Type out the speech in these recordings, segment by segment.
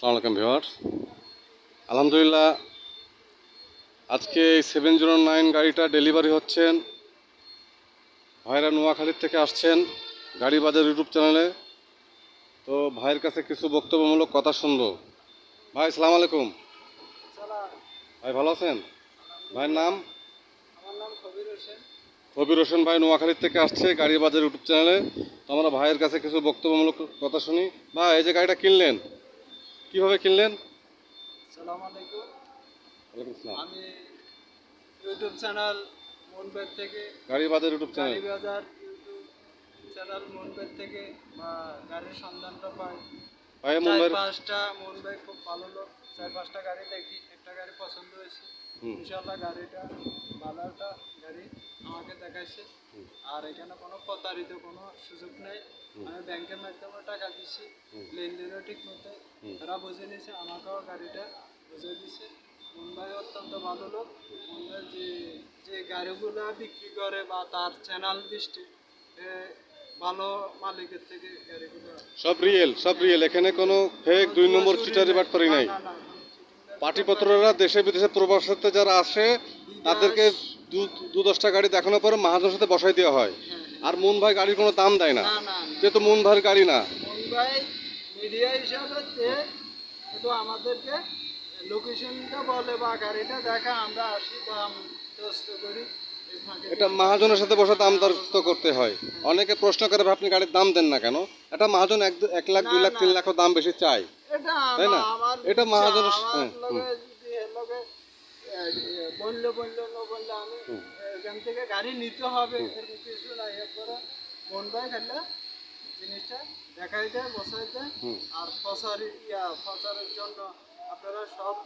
সালামালাইকুম ভিওয়ার্স আলহামদুলিল্লাহ আজকে এই সেভেন জিরো নাইন গাড়িটা ডেলিভারি হচ্ছেন। ভাইরা নোয়াখালীর থেকে আসছেন গাড়ি বাজার ইউটিউব চ্যানেলে। তো ভাইয়ের কাছে কিছু বক্তব্যমূলক কথা শুনব। ভাই সালাম আলাইকুম। ভাই ভালো আছেন? ভাইয়ের নাম? কবির হোসেন ভাই নোয়াখালীর থেকে আসছে গাড়ি বাজার ইউটিউব চ্যানেলে। তো আমরা ভাইয়ের কাছে কিছু বক্তব্যমূলক কথা শুনি। ভাই এই যে গাড়িটা কিনলেন কীভাবে কিনলেন? সালাম আলাইকুম। ওয়ালাইকুম আসসালাম আমি ইউটিউব চ্যানেল থেকে গাড়ি বাজার ইউটিউব চ্যানেল। গাড়ি বাজার ইউটিউব চ্যানেল মনবেদ থেকে বা গাড়ির সন্ধানটা পাই। ভাই পাঁচটা খুব ভালো লোক চার পাঁচটা গাড়ি দেখি। একটা গাড়ি পছন্দ হয়েছে। ইনশাল্লাহ গাড়িটা ভালো একটা গাড়ি আমাকে দেখাইছে। আর এখানে কোনো প্রতারিত কোনো সুযোগ নেই। আমি ব্যাংকের মাধ্যমে টাকা লেনদেনও ঠিক মতো। তারা বুঝে নিয়েছে আমাকেও গাড়িটা বুঝে দিছে। মুম্বাই অত্যন্ত ভালো লোক। মুম্বাই যে যে গাড়িগুলো বিক্রি করে বা তার চ্যানেল দৃষ্টি ভালো মালিকের থেকে গাড়িগুলো সব রিয়েল সব রিয়েল এখানে কোনো ফেক দুই নম্বর চিটারি কোনো cheating নেই। পার্টিপত্ররা দেশে বিদেশে প্রবাসীতে যারা আসে তাদেরকে দু দু দশটা গাড়ি দেখানোর পরে মাহাজনের সাথে বসাই দেওয়া হয়। আর মুন ভাই গাড়ির কোনো দাম দেয় না। না না যেহেতু মুন ভাইয়ের গাড়ি না। মিডিয়া হিসাবে তে আমাদেরকে লোকেশনটা বলে বা গাড়িটা দেখা আমরা আসি দাম দস্ত করি। এটা মাহাজনের সাথে বসে দাম দরস্ত করতে হয়। অনেকে প্রশ্ন করে আপনি গাড়ির দাম দেন না কেন? এটা মাহাজন এক এক লাখ দুই লাখ তিন লাখও দাম বেশি চাই এটা তাই না? এটা আমার হ্যাঁ, বললে বললে না বললে আমি এখান থেকে গাড়ি নিতে হবে এরকম কিছু নাই একবারে মুম্বাই খেলে জিনিসটা দেখাইতে বসাইতে আর প্রচারি ইয়া প্রচারের জন্য আপনারা সব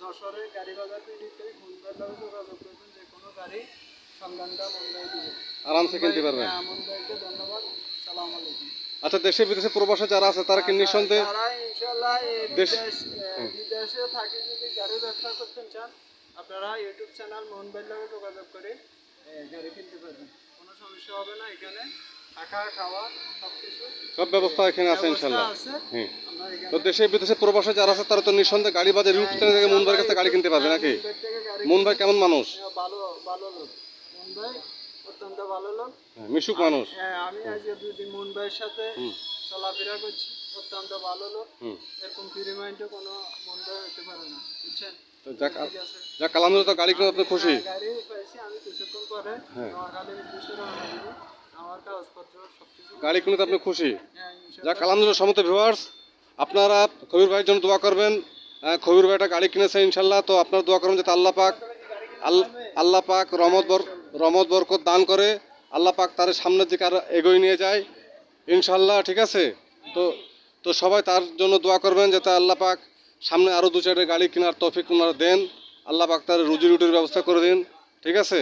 যশোরে গাড়ি বাজার পিড়িতে মুম্বাইয়ের লগে যোগাযোগ করবেন যে কোনো গাড়ি সন্ধানটা দিবে। আরামসে কিনতে পারবেন। হ্যাঁ, ধন্যবাদ। সালাম আলাইকুম। আচ্ছা দেশে বিদেশে প্রবাসে যারা আছে তারা কি নিঃসন্দেহে তারা দেশ- বিদেশে থাকি যদি গাড়ি ব্যবসা করতে চান আপনারা ইউটিউব চ্যানেল যোগাযোগ করে গাড়ি কিনতে পারবেন। কোনো সমস্যা হবে না এখানে। থাকা খাওয়া সব সব ব্যবস্থা এখানে আছে ইনশাল্লাহ হ্যাঁ তো দেশে বিদেশে প্রবাসে যারা আছে তারা তো নিঃসন্দেহে গাড়ি বাজার ইউটিউব চ্যানেল থেকে ভাইয়ের কাছে গাড়ি কিনতে পারবে নাকি? মুন ভাই কেমন মানুষ? ভালো ভালো লোক। অত্যন্ত ভালো লোক। হ্যাঁ, মিশুক মানুষ। হ্যাঁ আমি আজ দুদিন মুম্বাইয়ের সাথে চলাফেরা করছি। অত্যন্ত ভালো লোক। এরকম ফ্রি মাইন্ডে কোনো মুম্বাই হতে পারে না বুঝছেন? তো গাড়ি কিনে আপনি খুশি। হ্যাঁ, গাড়ি পাইছি আমি কিছুক্ষণ পরে হ্যাঁ। নোয়াখালীর উদ্দেশ্যে রওনা দিব। আমার কাগজপত্র সব গাড়ি কিনে আপনি খুশি। হ্যাঁ ইনশাল্লাহ। যাক সমস্ত ভিউয়ার্স আপনারা কবির ভাইয়ের জন্য দোয়া করবেন। আহ, কবির ভাইটা গাড়ি কিনেছে ইনশাল্লাহ তো আপনারা দোয়া করবেন যাতে আল্লাহ পাক আল্লাহ আল্লাহ পাক রহমত বর রহমত বরকত দান করে আল্লাহ পাক তার সামনের দিকে আরও এগিয়ে নিয়ে যায়। ইনশাল্লাহ ঠিক আছে? তো তো সবাই তার জন্য দোয়া করবেন যাতে আল্লাহ পাক সামনে আরও দু চারটে গাড়ি কেনার তৌফিক ওনারা দেন। আল্লাহ পাক তার রুজি রুটির ব্যবস্থা করে দিন ঠিক আছে?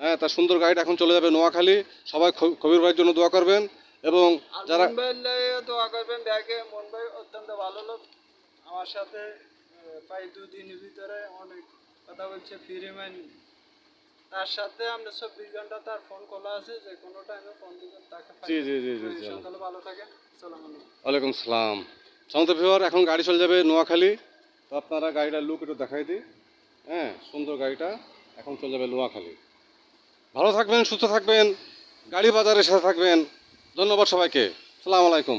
হ্যাঁ তার সুন্দর গাড়িটা এখন চলে যাবে নোয়াখালী। সবাই কবির ভাইয়ের জন্য দোয়া করবেন এবং যারা মুম্বাইয়ের দোয়া করবেন। ব্যাগে মুম্বাই অত্যন্ত ভালো লোক। আমার সাথে প্রায় দুদিনের ভিতরে অনেক কথা বলছে। ফ্রি মাইন্ড তার সাথে আমরা চব্বিশ ঘণ্টা তার ফোন খোলা আছে যে কোনো টাইমে ফোন দিবেন তাকে জি জি জি জি সকালে ভালো থাকেন। সালাম আলাইকুম। ওয়ালাইকুম সালাম। সমস্ত ভিওয়ার এখন গাড়ি চলে যাবে নোয়াখালী। তো আপনারা গাড়িটার লুক একটু দেখাই দিই। হ্যাঁ সুন্দর গাড়িটা এখন চলে যাবে নোয়াখালী। ভালো থাকবেন সুস্থ থাকবেন গাড়ি বাজারের সাথে থাকবেন। ধন্যবাদ সবাইকে। সালাম আলাইকুম।